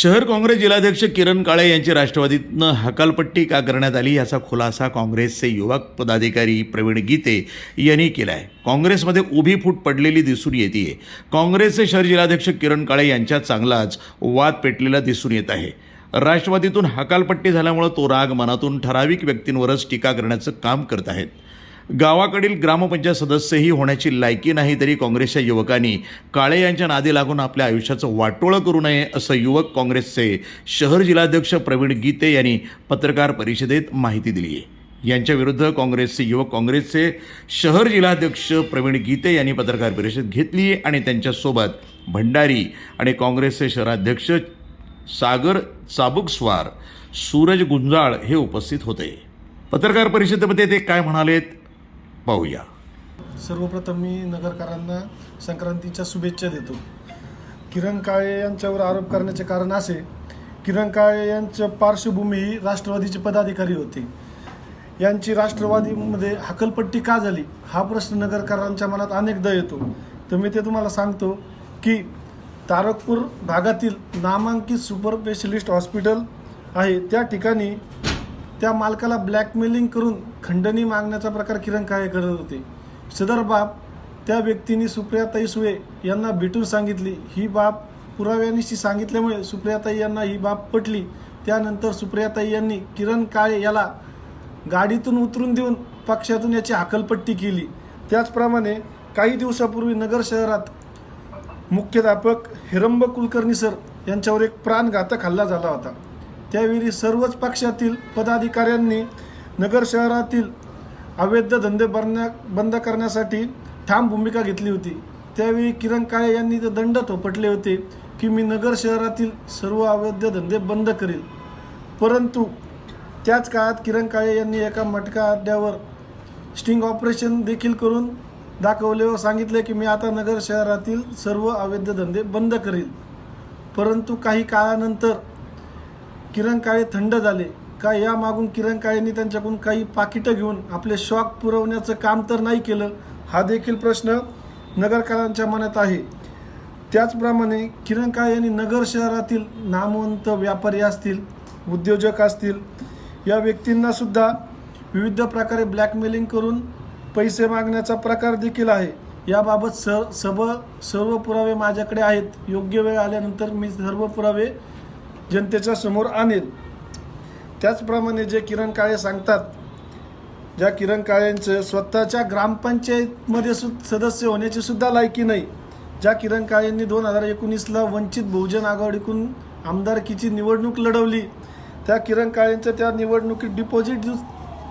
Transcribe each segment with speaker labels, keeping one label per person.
Speaker 1: शहर काँग्रेस जिल्हाध्यक्ष किरण काळे यांची राष्ट्रवादीतनं हकालपट्टी का करण्यात आली याचा खुलासा काँग्रेसचे युवक पदाधिकारी प्रवीण गीते यांनी केला आहे काँग्रेसमध्ये उभी फूट पडलेली दिसून येते काँग्रेसचे शहर जिल्हाध्यक्ष किरण काळे यांच्यात चांगलाच वाद पेटलेला दिसून येत आहे. राष्ट्रवादीतून हकालपट्टी झाल्यामुळं तो राग मनातून ठराविक व्यक्तींवरच टीका करण्याचं काम करत आहेत. गावाकडील ग्रामपंचायत सदस्यही होण्याची लायकी नाही तरी काँग्रेसच्या युवकांनी काळे यांच्या नादी लागून आपल्या आयुष्याचं वाटोळं करू नये असं युवक काँग्रेसचे शहर जिल्हाध्यक्ष प्रवीण गीते यांनी पत्रकार परिषदेत माहिती दिली आहे. यांच्याविरुद्ध काँग्रेसचे युवक काँग्रेसचे शहर जिल्हाध्यक्ष प्रवीण गीते यांनी पत्रकार परिषद घेतली आहे आणि त्यांच्यासोबत भंडारी आणि काँग्रेसचे शहराध्यक्ष सागर चाबुकस्वार सूरज गुंजाळ हे उपस्थित होते. पत्रकार परिषदेमध्ये ते काय म्हणालेत? पाहूया.
Speaker 2: सर्वप्रथम मी नगरकरांना संक्रांतीच्या शुभेच्छा देतो. किरण काळे यांच्यावर आरोप करण्याचे कारण असे किरण काळे यांच्या पार्श्वभूमी ही राष्ट्रवादीचे पदाधिकारी होते. यांची राष्ट्रवादीमध्ये हकलपट्टी का झाली? हा प्रश्न नगरकरांच्या मनात अनेकदा येतो. तर मी ते तुम्हाला सांगतो की तारकपूर भागातील नामांकित सुपर स्पेशलिस्ट हॉस्पिटल आहे. त्या ठिकाणी त्या मालकाला ब्लॅकमेलिंग करून खंडणी मागण्याचा प्रकार किरण काळे करत होते. सदर बाब त्या व्यक्तीने सुप्रियाताई सुळे यांना भेटून सांगितली. ही बाब पुराव्यानिशी सांगितल्यामुळे सुप्रियाताई यांना ही बाब पटली. त्यानंतर सुप्रियाताई यांनी किरण काळे याला गाडीतून उतरून देऊन पक्षातून याची हकलपट्टी केली. त्याचप्रमाणे काही दिवसापूर्वी नगर शहरात मुख्याध्यापक हिरंब कुलकर्णी सर यांच्यावर एक प्राणघातक हल्ला झाला होता. त्यावेळी सर्वच पक्षातील पदाधिकाऱ्यांनी नगर शहरातील अवैध धंदे भरण्या बंद करण्यासाठी ठाम भूमिका घेतली होती. त्यावेळी किरण काळे यांनी ते दंड थोपटले होते की मी नगर शहरातील सर्व अवैध धंदे बंद करेल. परंतु त्याच काळात किरण काळे यांनी एका मटका अड्ड्यावर स्टिंग ऑपरेशन देखील करून दाखवले व सांगितले की मी आता नगर शहरातील सर्व अवैध धंदे बंद करेल. परंतु काही काळानंतर किरण काळे थंड झाले. का यामागून किरण काळेंनी त्यांच्याकडून काही पाकिटं घेऊन आपले शॉक पुरवण्याचं काम तर नाही केलं? हा देखील प्रश्न नगरकारांच्या मनात आहे. त्याचप्रमाणे किरण काळे यांनी नगर शहरातील नामवंत व्यापारी असतील उद्योजक असतील या व्यक्तींना सुद्धा विविध प्रकारे ब्लॅकमेलिंग करून पैसे मागण्याचा प्रकार देखील आहे. याबाबत स सब सर्व पुरावे माझ्याकडे आहेत. योग्य वेळ आल्यानंतर मी सर्व पुरावे जनतेच्या समोर आणेल. त्याचप्रमाणे जे किरण काळे सांगतात ज्या किरण काळेंचं स्वतःच्या ग्रामपंचायतमध्ये सु सदस्य होण्याची सुद्धा लायकी नाही. ज्या किरण काळेंनी दोन हजार एकोणीसला वंचित बहुजन आघाडीकडून आमदारकीची निवडणूक लढवली त्या किरण काळेंचं त्या निवडणुकीत डिपॉझिट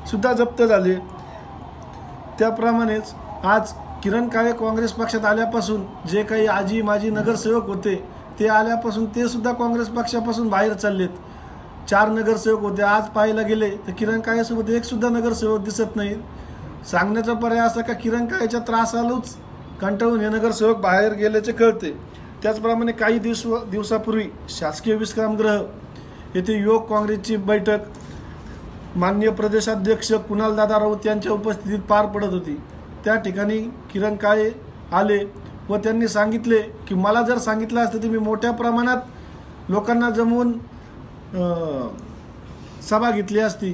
Speaker 2: सुद्धा जप्त झाले. त्याप्रमाणेच आज किरण काळे काँग्रेस पक्षात आल्यापासून जे काही आजी माजी नगरसेवक होते ते आल्यापासून ते सुद्धा काँग्रेस पक्षापासून बाहेर चाललेत. चार नगरसेवक होते आज पाहायला गेले तर किरण काळेसोबत एक सुद्धा नगरसेवक दिसत नाही. सांगण्याचा पर्याय असा का किरण काळेच्या त्रासालूच कंटाळून हे नगरसेवक बाहेर गेल्याचे कळते. त्याचप्रमाणे काही दिवस दिवसापूर्वी शासकीय विश्रामगृह येथे योग काँग्रेसची बैठक माननीय प्रदेशाध्यक्ष कुणालदादा राऊत यांच्या उपस्थितीत पार पडत होती. त्या ठिकाणी किरण काळे आले व त्यांनी सांगितले की मला जर सांगितलं असतं तर मी मोठ्या प्रमाणात लोकांना जमवून सभा घेतली असती.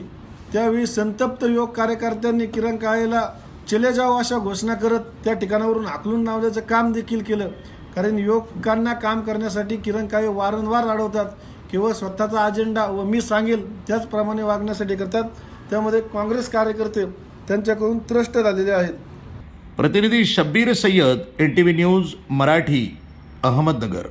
Speaker 2: त्यावेळी संतप्त योग कार्यकर्त्यांनी किरण काळेला चले जाओ अशा घोषणा करत त्या ठिकाणावरून हाकलून लावण्याचं काम देखील केलं. कारण युवकांना काम करण्यासाठी किरण काळे वारंवार अडवतात किंवा स्वतःचा अजेंडा व मी सांगेल त्याचप्रमाणे वागण्यासाठी करतात. त्यामध्ये काँग्रेस कार्यकर्ते त्यांच्याकडून त्रस्त झालेले आहेत.
Speaker 1: प्रतिनिधी Shabbir Sayyed N T V news Marathi Ahmednagar.